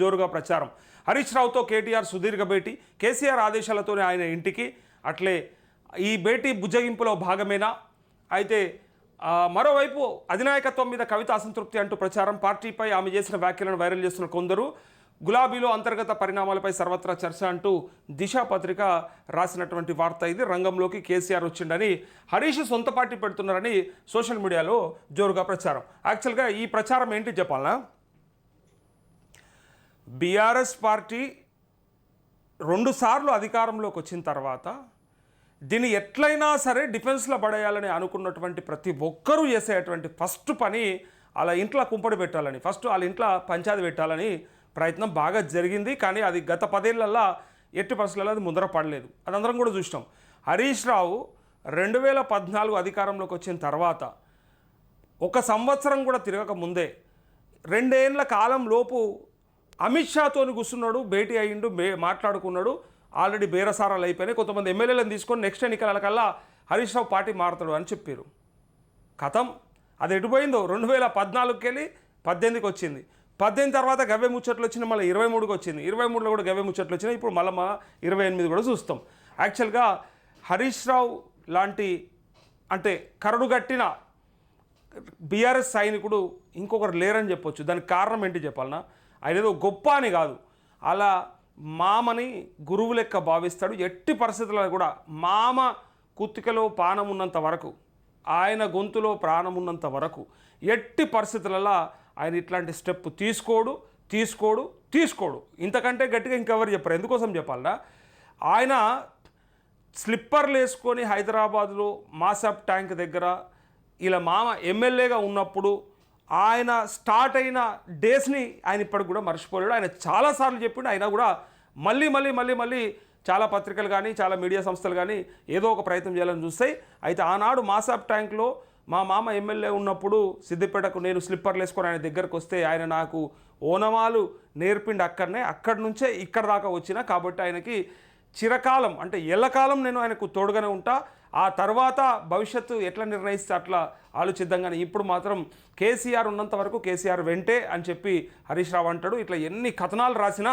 జోరుగా ప్రచారం. హరీష్ రావుతో కేటీఆర్ సుదీర్ఘ భేటీ. కేసీఆర్ ఆదేశాలతోనే ఆయన ఇంటికి. అట్లే ఈ భేటీ బుజ్జగింపులో భాగమేనా? అయితే మరోవైపు అధినాయకత్వం మీద కవిత అసంతృప్తి అంటూ ప్రచారం. పార్టీపై ఆమె చేసిన వ్యాఖ్యలను వైరల్ చేస్తున్న కొందరు గులాబీలో అంతర్గత పరిణామాలపై సర్వత్రా చర్చ అంటూ దిశా పత్రిక రాసినటువంటి వార్త ఇది. రంగంలోకి కేసీఆర్ వచ్చిండని హరీష్ సొంత పార్టీ పెడుతున్నారని సోషల్ మీడియాలో జోరుగా ప్రచారం. యాక్చువల్గా ఈ ప్రచారం ఏంటి చెప్పాలనా? బీఆర్ఎస్ పార్టీ రెండుసార్లు అధికారంలోకి వచ్చిన తర్వాత దీన్ని ఎట్లయినా సరే డిఫెన్స్లో పడేయాలని అనుకున్నటువంటి ప్రతి ఒక్కరూ చేసేటువంటి ఫస్ట్ పని అలా ఇంట్లో కుంపడి పెట్టాలని ఫస్ట్ వాళ్ళ ఇంట్లో పంచాయతీ పెట్టాలని ప్రయత్నం బాగా జరిగింది. కానీ అది గత పదేళ్ళలో ఎట్టి పరిస్థితులలో అది ముందర పడలేదు. అది అందరం కూడా చూసినాం. హరీష్ రావు రెండు వేల పద్నాలుగు అధికారంలోకి వచ్చిన తర్వాత ఒక సంవత్సరం కూడా తిరగక ముందే రెండేళ్ళ కాలం లోపు అమిత్ షాతోని కూర్చున్నాడు భేటీ అయ్యిండు మే మాట్లాడుకున్నాడు. ఆల్రెడీ బేరసారాలు అయిపోయినాయి. కొంతమంది ఎమ్మెల్యేలను తీసుకొని నెక్స్ట్ ఎన్నికల కల్లా హరీష్ రావు పార్టీ మారుతాడు అని చెప్పారు. కథం అది ఎటుపోయిందో. రెండు వేల పద్నాలుగుకి వెళ్ళి పద్దెనిమిదికి వచ్చింది. పద్దెనిమిది తర్వాత గవ్వే ముచ్చట్లు వచ్చిన మళ్ళీ ఇరవై మూడుకి వచ్చింది. ఇరవై మూడులో కూడా గవ్వే ముచ్చట్లు వచ్చినాయి. ఇప్పుడు మళ్ళీ ఇరవై ఎనిమిది కూడా చూస్తాం. యాక్చువల్గా హరీష్ రావు లాంటి అంటే కరడుగట్టిన బీఆర్ఎస్ సైనికుడు ఇంకొకరు లేరని చెప్పొచ్చు. దానికి కారణం ఏంటి చెప్పాలన్నా ఆయన ఏదో గొప్ప అని కాదు. అలా మామని గురువు లెక్క భావిస్తాడు. ఎట్టి పరిస్థితుల్లో కూడా మామ కుత్తికలో పానం ఉన్నంత వరకు ఆయన గొంతులో ప్రాణం ఉన్నంత వరకు ఎట్టి పరిస్థితులలో ఆయన ఇట్లాంటి స్టెప్ తీసుకోడు తీసుకోడు తీసుకోడు. ఇంతకంటే గట్టిగా ఇంకెవరు చెప్పరు. ఎందుకోసం చెప్పాలరా ఆయన స్లిప్పర్లు వేసుకొని హైదరాబాద్లో మాసాప్ ట్యాంక్ దగ్గర ఇలా మామ ఎమ్మెల్యేగా ఉన్నప్పుడు ఆయన స్టార్ట్ అయిన డేస్ని ఆయన ఇప్పటికి కూడా మర్చిపోలేడు. ఆయన చాలాసార్లు చెప్పిండు. ఆయన కూడా మళ్ళీ మళ్ళీ మళ్ళీ మళ్ళీ చాలా పత్రికలు కానీ చాలా మీడియా సంస్థలు కానీ ఏదో ఒక ప్రయత్నం చేయాలని చూస్తాయి. అయితే ఆనాడు మాసాప్ ట్యాంక్లో మా మామ ఎమ్మెల్యే ఉన్నప్పుడు సిద్దిపేటకు నేను స్లిప్పర్లు వేసుకొని ఆయన దగ్గరకు వస్తే ఆయన నాకు ఓనమాలు నేర్పిండి అక్కడనే. అక్కడి నుంచే ఇక్కడ దాకా వచ్చిన. కాబట్టి ఆయనకి చిరకాలం అంటే ఎల్లకాలం నేను ఆయనకు తోడుగానే ఉంటా. ఆ తర్వాత భవిష్యత్తు ఎట్లా నిర్ణయిస్తే అట్లా ఆలోచిద్దాం కానీ ఇప్పుడు మాత్రం కేసీఆర్ ఉన్నంత వరకు కేసీఆర్ వెంటే అని చెప్పి హరీష్ రావు అంటాడు. ఇట్లా ఎన్ని కథనాలు రాసినా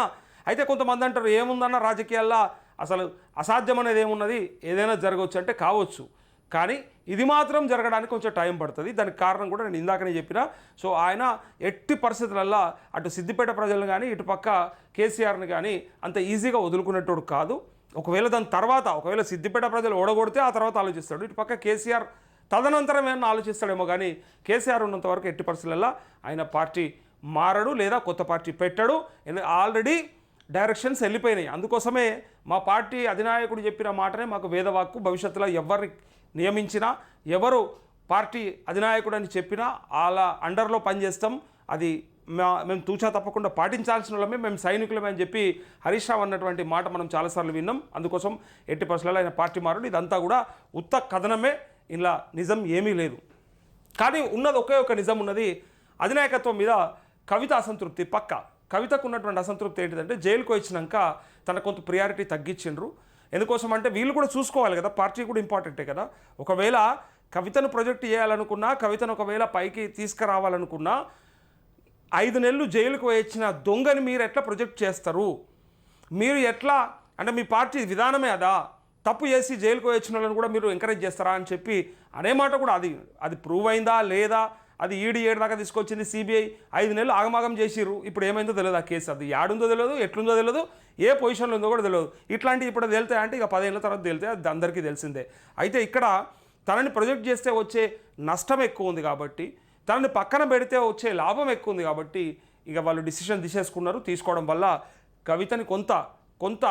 అయితే కొంతమంది అంటారు ఏముందన్న రాజకీయాల్లో అసలు అసాధ్యం అనేది ఏమున్నది? ఏదైనా జరగవచ్చు అంటే కావచ్చు. కానీ ఇది మాత్రం జరగడానికి కొంచెం టైం పడుతుంది. దానికి కారణం కూడా నేను ఇందాకనే చెప్పిన. సో ఆయన ఎట్టి పరిస్థితులల్లో అటు సిద్దిపేట ప్రజలను కానీ ఇటు పక్క కేసీఆర్ని కానీ అంత ఈజీగా వదులుకునేటోడు కాదు. ఒకవేళ దాని తర్వాత ఒకవేళ సిద్దిపేట ప్రజలు ఓడగొడితే ఆ తర్వాత ఆలోచిస్తాడు. ఇటు పక్క కేసీఆర్ తదనంతరం ఏమన్నా ఆలోచిస్తాడేమో కానీ కేసీఆర్ ఉన్నంత వరకు ఎట్టి పరిస్థితులలో ఆయన పార్టీ మారడు లేదా కొత్త పార్టీ పెట్టడు. ఆల్రెడీ డైరెక్షన్స్ వెళ్ళిపోయినాయి. అందుకోసమే మా పార్టీ అధినాయకుడు చెప్పిన మాటనే మాకు వేదవాక్కు భవిష్యత్తులో ఎవరిని నియమించినా ఎవరు పార్టీ అధినాయకుడు అని చెప్పినా అలా అండర్లో పనిచేస్తాం. అది మేము తూచా తప్పకుండా పాటించాల్సిన వాళ్ళమే మేము సైనికులమే అని చెప్పి హరీష్ రావు అన్నటువంటి మాట మనం చాలాసార్లు విన్నాం. అందుకోసం ఎట్టి పరిస్థితుల్లో ఆయన పార్టీ మారడు. ఇదంతా కూడా ఉత్త కథనమే. ఇలా నిజం ఏమీ లేదు. కానీ ఉన్నది ఒకే ఒక నిజం ఉన్నది. అధినాయకత్వం మీద కవిత అసంతృప్తి పక్క. కవితకు ఉన్నటువంటి అసంతృప్తి ఏంటిదంటే జైలుకు వచ్చినాక తన కొంత ప్రియారిటీ తగ్గించిండ్రు. ఎందుకోసం అంటే వీళ్ళు కూడా చూసుకోవాలి కదా పార్టీ కూడా ఇంపార్టెంటే కదా. ఒకవేళ కవితను ప్రొజెక్ట్ చేయాలనుకున్నా కవితను ఒకవేళ పైకి తీసుకురావాలనుకున్నా ఐదు నెలలు జైలుకు వచ్చిన దొంగని మీరు ఎట్లా ప్రొజెక్ట్ చేస్తారు? మీరు ఎట్లా అంటే మీ పార్టీ విధానమే అదా? తప్పు చేసి జైలుకు వచ్చిన వాళ్ళని కూడా మీరు ఎంకరేజ్ చేస్తారా అని చెప్పి అనే మాట కూడా అది అది ప్రూవ్ అయిందా లేదా? అది ఈడీ ఏడు దాకా తీసుకొచ్చింది సిబిఐ ఐదు నెలలు ఆగమాగం చేసిర్రు. ఇప్పుడు ఏమైందో తెలియదు ఆ కేసు. అది యాడుందో తెలియదు ఎట్లుందో తెలియదు ఏ పొజిషన్లో ఉందో కూడా తెలియదు. ఇట్లాంటి ఇప్పుడు తేలితే అంటే ఇక పదేళ్ళ తర్వాత తేలితే అది అందరికీ తెలిసిందే. అయితే ఇక్కడ తనని ప్రొజెక్ట్ చేస్తే వచ్చే నష్టం ఎక్కువ ఉంది కాబట్టి తనని పక్కన పెడితే వచ్చే లాభం ఎక్కువ ఉంది కాబట్టి ఇక వాళ్ళు డిసిషన్ తీసేసుకున్నారు. తీసుకోవడం వల్ల కవితని కొంత కొంత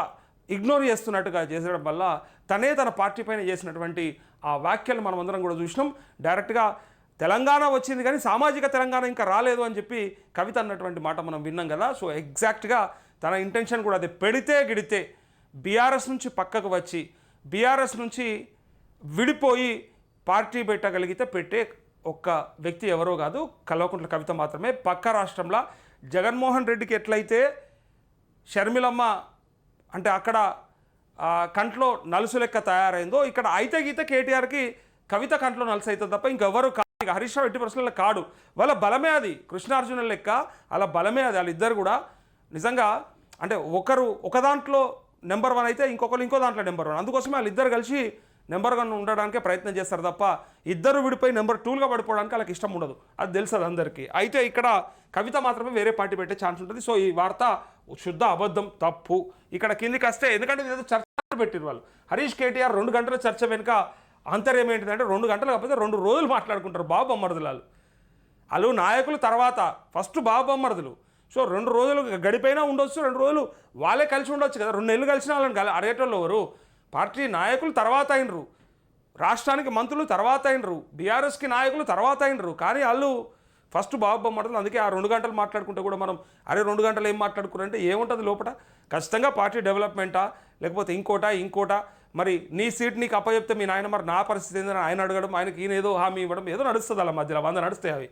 ఇగ్నోర్ చేస్తున్నట్టుగా చేసడం వల్ల తనే తన పార్టీ పైన చేసినటువంటి ఆ వ్యాఖ్యలు మనం అందరం కూడా చూసినాం. డైరెక్ట్గా తెలంగాణ వచ్చింది కానీ సామాజిక తెలంగాణ ఇంకా రాలేదు అని చెప్పి కవిత అన్నటువంటి మాట మనం విన్నాం కదా. సో ఎగ్జాక్ట్గా తన ఇంటెన్షన్ కూడా అది. పెడితే గిడితే బీఆర్ఎస్ నుంచి పక్కకు వచ్చి బీఆర్ఎస్ నుంచి విడిపోయి పార్టీ పెట్టగలిగితే పెట్టే ఒక్క వ్యక్తి ఎవరో కాదు కల్వకుంట్ల కవిత మాత్రమే. పక్క రాష్ట్రంలో జగన్మోహన్ రెడ్డికి ఎట్లయితే షర్మిలమ్మ అంటే అక్కడ కంట్లో నలుసు లెక్క తయారైందో ఇక్కడ అయితే గీత కేటీఆర్కి కవిత కంట్లో నలుసు అవుతుంది తప్ప ఇంకెవరు కాదు హరీష్ రావు ఎట్టి ప్రశ్నల కాడు. వాళ్ళ బలమే అది కృష్ణార్జున లెక్క అలా బలమే అది వాళ్ళిద్దరు కూడా. నిజంగా అంటే ఒకరు ఒక దాంట్లో నెంబర్ వన్ అయితే ఇంకొకరు ఇంకో దాంట్లో నెంబర్ వన్. అందుకోసమే వాళ్ళిద్దరు కలిసి నెంబర్ వన్ ఉండడానికే ప్రయత్నం చేస్తారు తప్ప ఇద్దరు విడిపోయి నెంబర్ టూలుగా పడిపోవడానికి వాళ్ళకి ఇష్టం ఉండదు. అది తెలుసు అది అందరికీ. అయితే ఇక్కడ కవిత మాత్రమే వేరే పార్టీ పెట్టే ఛాన్స్ ఉంటుంది. సో ఈ వార్త శుద్ధ అబద్ధం తప్పు ఇక్కడ కిందికి వస్తే ఎందుకంటే ఏదో చర్చ పెట్టిన వాళ్ళు. హరీష్ కేటీఆర్ రెండు గంటల చర్చ వెనుక అంతర్యం ఏంటిదంటే రెండు గంటలు కాకపోతే రెండు రోజులు మాట్లాడుకుంటారు బాబు అమ్మర్దులాలు వాళ్ళు నాయకులు తర్వాత ఫస్ట్ బాబు బొమ్మరదులు సో రెండు రోజులు గడిపైనా ఉండొచ్చు రెండు రోజులు వాళ్ళే కలిసి ఉండొచ్చు కదా. రెండు నెలలు కలిసిన వాళ్ళని అడిగేటోళ్ళు ఎవరు? పార్టీ నాయకులు తర్వాత అయినరు. రాష్ట్రానికి మంత్రులు తర్వాత అయినరు. బీఆర్ఎస్కి నాయకులు తర్వాత అయినరు. కానీ వాళ్ళు ఫస్ట్ బాబు బొమ్మడుతుంది అందుకే ఆ రెండు గంటలు మాట్లాడుకుంటే కూడా మనం అరే రెండు గంటలు ఏం మాట్లాడుకున్నారంటే ఏముంటుంది లోపల ఖచ్చితంగా పార్టీ డెవలప్మెంటా? లేకపోతే ఇంకోటా? ఇంకోటా? మరి నీ సీట్ నీకు అప్పచెప్తే మీ నాయన మరి నా పరిస్థితి ఏందని ఆయన అడగడం ఆయనకి ఈయన ఏదో హామీ ఇవ్వడం ఏదో నడుస్తుంది అలా మధ్యలో. వంద నడుస్తాయి అవి.